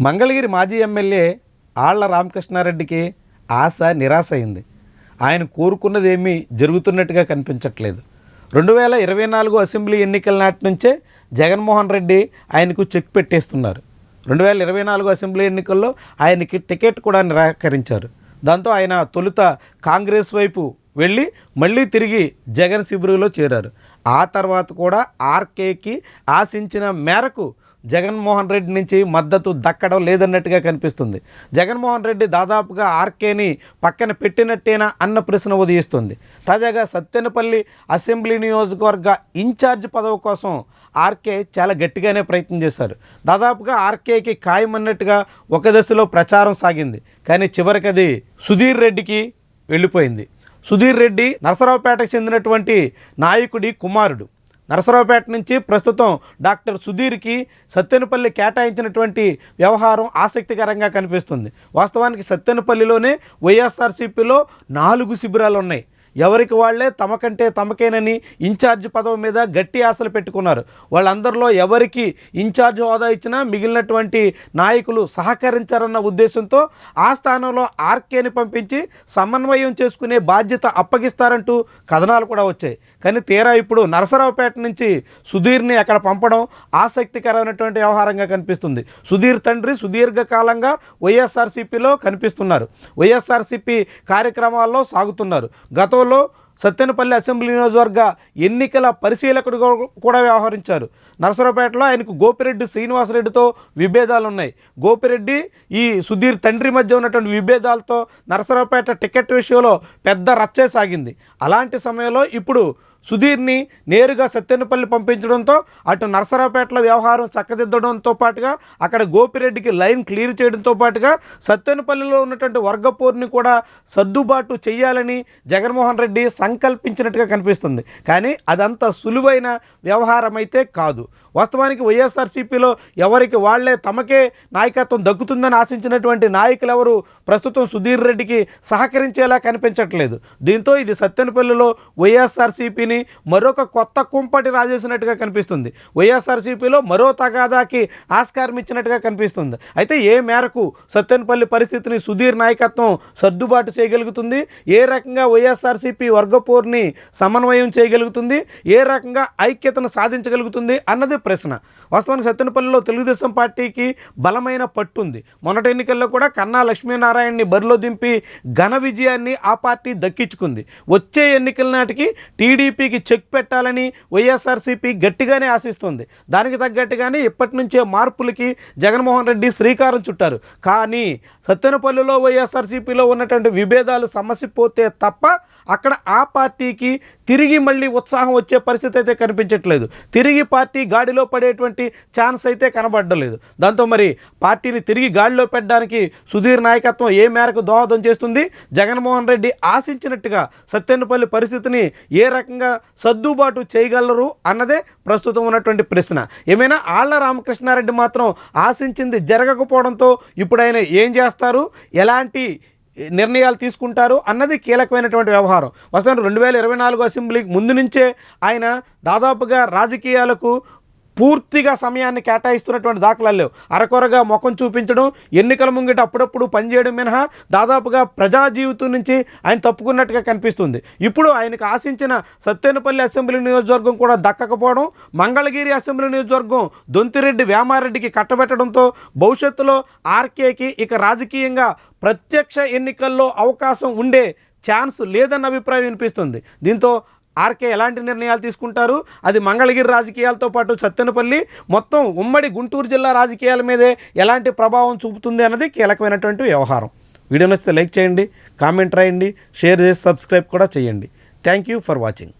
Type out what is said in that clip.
మంగళగిరి మాజీ ఎమ్మెల్యే ఆళ్ళ రామకృష్ణారెడ్డికి ఆశ నిరాశ అయింది. ఆయన కోరుకున్నది ఏమీ జరుగుతున్నట్టుగా కనిపించట్లేదు. రెండు వేల ఇరవై నాలుగు అసెంబ్లీ ఎన్నికల నాటి నుంచే జగన్మోహన్ రెడ్డి ఆయనకు చెక్ పెట్టేస్తున్నారు. రెండు వేల ఇరవై నాలుగు అసెంబ్లీ ఎన్నికల్లో ఆయనకి టికెట్ కూడా నిరాకరించారు. దాంతో ఆయన తొలుత కాంగ్రెస్ వైపు వెళ్ళి మళ్ళీ తిరిగి జగన్ శిబిరంలో చేరారు. ఆ తర్వాత కూడా ఆర్కేకి ఆశించిన మేరకు జగన్మోహన్ రెడ్డి నుంచి మద్దతు దక్కడం లేదన్నట్టుగా కనిపిస్తుంది. జగన్మోహన్ రెడ్డి దాదాపుగా ఆర్కేని పక్కన పెట్టినట్టేనా అన్న ప్రశ్న ఉదయిస్తుంది. తాజాగా సత్తెనపల్లి అసెంబ్లీ నియోజకవర్గ ఇన్ఛార్జ్ పదవి కోసం ఆర్కే చాలా గట్టిగానే ప్రయత్నం చేశారు. దాదాపుగా ఆర్కేకి ఖాయమన్నట్టుగా ఒక దశలో ప్రచారం సాగింది. కానీ చివరికి అది సుధీర్ రెడ్డికి వెళ్ళిపోయింది. సుధీర్ రెడ్డి నరసరావుపేటకు చెందినటువంటి నాయకుడి కుమారుడు. నరసరావుపేట నుంచి ప్రస్తుతం డాక్టర్ సుధీర్కి సత్తెనపల్లి కేటాయించినటువంటి వ్యవహారం ఆసక్తికరంగా కనిపిస్తుంది. వాస్తవానికి సత్తెనపల్లిలోనే వైఎస్ఆర్సీపీలో నాలుగు శిబిరాలు ఉన్నాయి ఎవరికి వాళ్ళే తమకంటే తమకేనని ఇన్ఛార్జ్ పదవి మీద గట్టి ఆశలు పెట్టుకున్నారు. వాళ్ళందరిలో ఎవరికి ఇన్ఛార్జ్ హోదా ఇచ్చినా మిగిలినటువంటి నాయకులు సహకరించారన్న ఉద్దేశంతో ఆ స్థానంలో ఆర్కేని పంపించి సమన్వయం చేసుకునే బాధ్యత అప్పగిస్తారంటూ కథనాలు కూడా వచ్చాయి. కానీ తీరా ఇప్పుడు నరసరావుపేట నుంచి సుధీర్ని అక్కడ పంపడం ఆసక్తికరమైనటువంటి వ్యవహారంగా కనిపిస్తుంది. సుధీర్ తండ్రి సుదీర్ఘకాలంగా వైఎస్ఆర్సీపీలో కనిపిస్తున్నారు. వైఎస్ఆర్సీపీ కార్యక్రమాల్లో సాగుతున్నారు. గతంలో సత్తెనపల్లి అసెంబ్లీ నియోజకవర్గ ఎన్నికల పరిశీలకుడు కూడా వ్యవహరించారు. నరసరావుపేటలో ఆయనకు గోపిరెడ్డి శ్రీనివాసరెడ్డితో విభేదాలు ఉన్నాయి గోపిరెడ్డి ఈ సుధీర్ తండ్రి మధ్య ఉన్నటువంటి విభేదాలతో నరసరావుపేట టికెట్ విషయంలో పెద్ద రచ్చే సాగింది. అలాంటి సమయంలో ఇప్పుడు సుధీర్ని నేరుగా సత్యనపల్లి పంపించడంతో అటు నరసరావుపేటలో వ్యవహారం చక్కదిద్దడంతో పాటుగా అక్కడ గోపిరెడ్డికి లైన్ క్లియర్ చేయడంతో పాటుగా సత్తెనపల్లిలో ఉన్నటువంటి వర్గపోర్ని కూడా సర్దుబాటు చేయాలని జగన్మోహన్ రెడ్డి సంకల్పించినట్టుగా కనిపిస్తుంది. కానీ అదంత సులువైన వ్యవహారం అయితే కాదు. వాస్తవానికి వైఎస్ఆర్సీపీలో ఎవరికి వాళ్ళే తమకే నాయకత్వం దక్కుతుందని ఆశించినటువంటి నాయకులు ఎవరు ప్రస్తుతం సుధీర్ రెడ్డికి సహకరించేలా కనిపించట్లేదు. దీంతో ఇది సత్తెనపల్లిలో వైఎస్ఆర్సీపీని మరొక కొత్త కుంపటి రాజేసినట్టుగా కనిపిస్తుంది. వైఎస్ఆర్సీపీలో మరో తగాదాకి ఆస్కారం ఇచ్చినట్టుగా కనిపిస్తుంది. అయితే ఏ మేరకు సత్తెనపల్లి పరిస్థితిని సుధీర్ నాయకత్వం సర్దుబాటు చేయగలుగుతుంది? ఏ రకంగా వైఎస్ఆర్సీపీ వర్గపోర్ని సమన్వయం చేయగలుగుతుంది? ఏ రకంగా ఐక్యతను సాధించగలుగుతుంది అన్నది ప్రశ్న. వాస్తవానికి సత్యనపల్లిలో తెలుగుదేశం పార్టీకి బలమైన పట్టుంది మొన్నటి ఎన్నికల్లో కూడా కన్నా లక్ష్మీనారాయణని బరిలో దింపి ఘన విజయాన్ని ఆ పార్టీ దక్కించుకుంది. వచ్చే ఎన్నికల నాటికి టీడీపీ టీడీపీకి చెక్ పెట్టాలని వైఎస్ఆర్సీపీ గట్టిగానే ఆశిస్తుంది. దానికి తగ్గట్టుగానే ఇప్పటి నుంచే మార్పులకి జగన్మోహన్ రెడ్డి శ్రీకారం చుట్టారు. కానీ సత్తెనపల్లిలో వైఎస్ఆర్సీపీలో ఉన్నటువంటి విభేదాలు సమస్య పోతే తప్ప అక్కడ ఆ పార్టీకి తిరిగి మళ్ళీ ఉత్సాహం వచ్చే పరిస్థితి అయితే కనిపించట్లేదు. తిరిగి పార్టీ గాడిలో పడేటువంటి ఛాన్స్ అయితే కనబడలేదు. దాంతో మరి పార్టీని తిరిగి గాడిలో పెట్టడానికి సుధీర్ నాయకత్వం ఏ మేరకు దోహదం చేస్తుంది? జగన్మోహన్ రెడ్డి ఆశించినట్టుగా సత్యనపల్లి పరిస్థితిని ఏ రకంగా సర్దుబాటు చేయగలరు అన్నదే ప్రస్తుతం ఉన్నటువంటి ప్రశ్న. ఏమైనా ఆళ్ళ రామకృష్ణారెడ్డి మాత్రం ఆశించింది జరగకపోవడంతో ఇప్పుడు ఆయన ఏం చేస్తారు? ఎలాంటి నిర్ణయాలు తీసుకుంటారు? అన్నది కీలకమైనటువంటి వ్యవహారం. వస్తాను రెండు వేల ఇరవై నాలుగు అసెంబ్లీకి ముందు నుంచే ఆయన దాదాపుగా రాజకీయాలకు పూర్తిగా సమయాన్ని కేటాయిస్తున్నటువంటి దాఖలాలు లేవు. అరకొరగా ముఖం చూపించడం ఎన్నికల ముంగిట అప్పుడప్పుడు పనిచేయడం మినహా దాదాపుగా ప్రజా జీవితం నుంచి ఆయన తప్పుకున్నట్టుగా కనిపిస్తుంది. ఇప్పుడు ఆయనకు ఆశించిన సత్తెనపల్లి అసెంబ్లీ నియోజకవర్గం కూడా దక్కకపోవడం మంగళగిరి అసెంబ్లీ నియోజకవర్గం దొంతిరెడ్డి వేమారెడ్డికి కట్టబెట్టడంతో భవిష్యత్తులో ఆర్కేకి ఇక రాజకీయంగా ప్రత్యక్ష ఎన్నికల్లో అవకాశం ఉండే ఛాన్స్ లేదన్న అభిప్రాయం వినిపిస్తుంది. దీంతో ఆర్కే ఎలాంటి నిర్ణయాలు తీసుకుంటారు? అది మంగళగిరి రాజకీయాలతో పాటు సత్తెనపల్లి మొత్తం ఉమ్మడి గుంటూరు జిల్లా రాజకీయాల మీదే ఎలాంటి ప్రభావం చూపుతుంది అన్నది కీలకమైనటువంటి వ్యవహారం. వీడియో నచ్చితే లైక్ చేయండి కామెంట్ రాయండి షేర్ చేసి సబ్స్క్రైబ్ కూడా చేయండి. Thank you for watching.